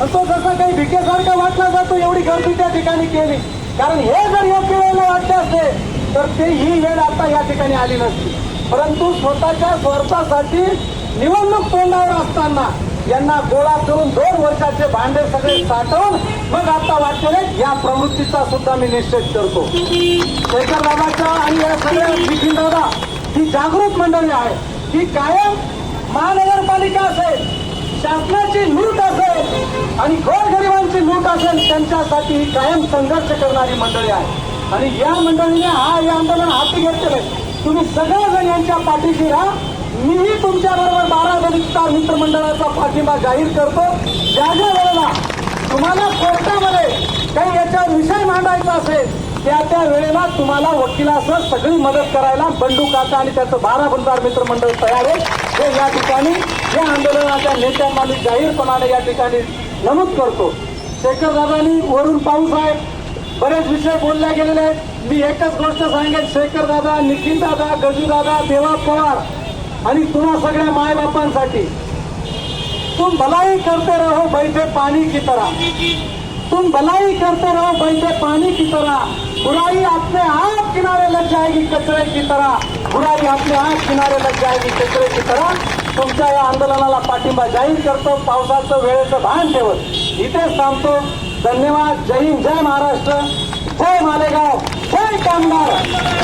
आणि तो जसा काही भिकेसारखा वाटला जातो एवढी गर्दी त्या ठिकाणी केली. कारण हे जर योग्य वेळेला वाटले असते तर ते ही वेळ आता या ठिकाणी आली नसती. परंतु स्वतःच्या स्वार्थासाठी निवडणूक तोंडावर असताना यांना गोळा करून दोन वर्षाचे भांडे सगळे साठवून मग आता वाटले या प्रवृत्तीचा सुद्धा मी निश्चित करतो. शेखर बाबाच्या आणि या सगळ्या निखिल दादा ही जागृत मंडळी आहे. ही कायम महानगरपालिका असेल शासनाची लूट असेल आणि गोरगरिबांची लूट असेल त्यांच्यासाठी कायम संघर्ष करणारी मंडळी आहे. आणि या मंडळीने हा हे आंदोलन हाती घेतलेलं आहे. तुम्ही सगळेजण यांच्या पाठीशी राहा. मीही तुमच्या बरोबर बारा दलितचा मित्रमंडळाचा पाठिंबा जाहीर करतो. ज्या ज्या वेळेला तुम्हाला कोर्टामध्ये काही याच्यावर विषय मांडायचा असेल त्या त्या वेळेला तुम्हाला वकिलासह सगळी मदत करायला बंडू काका आणि त्याचं बारा बंधार मित्रमंडळ तयार आहे. हे या ठिकाणी या आंदोलनाच्या नेत्यांना मी जाहीरपणाने या ठिकाणी नमूद करतो. शेखर दादानी वरून पाऊस आहे. बरेच विषय बोलल्या गेलेले आहेत. मी एकच गोष्ट सांगेन शेखर दादा निखिल दादा गजू दादा देवा पवार आणि तुम्हा सगळ्या मायबापांसाठी. तुम भलाई करते रहो बैठे पाणी की तरह. तुम भलाई करते रहो बैठे पाणी की तरह. बुराई आपने आप किनारे जाएगी कचरे की तरह बुराई अपने आप किनारे लग जाएगी कचरे की तरह। तुमच्या या आंदोलनाला पाठिंबा जाहीर करतो पावसाचं वेळेचं भान ठेवत. इथेच थांबतो धन्यवाद. जय हिंद जय महाराष्ट्र. जय मालेगाव. जय कामगार.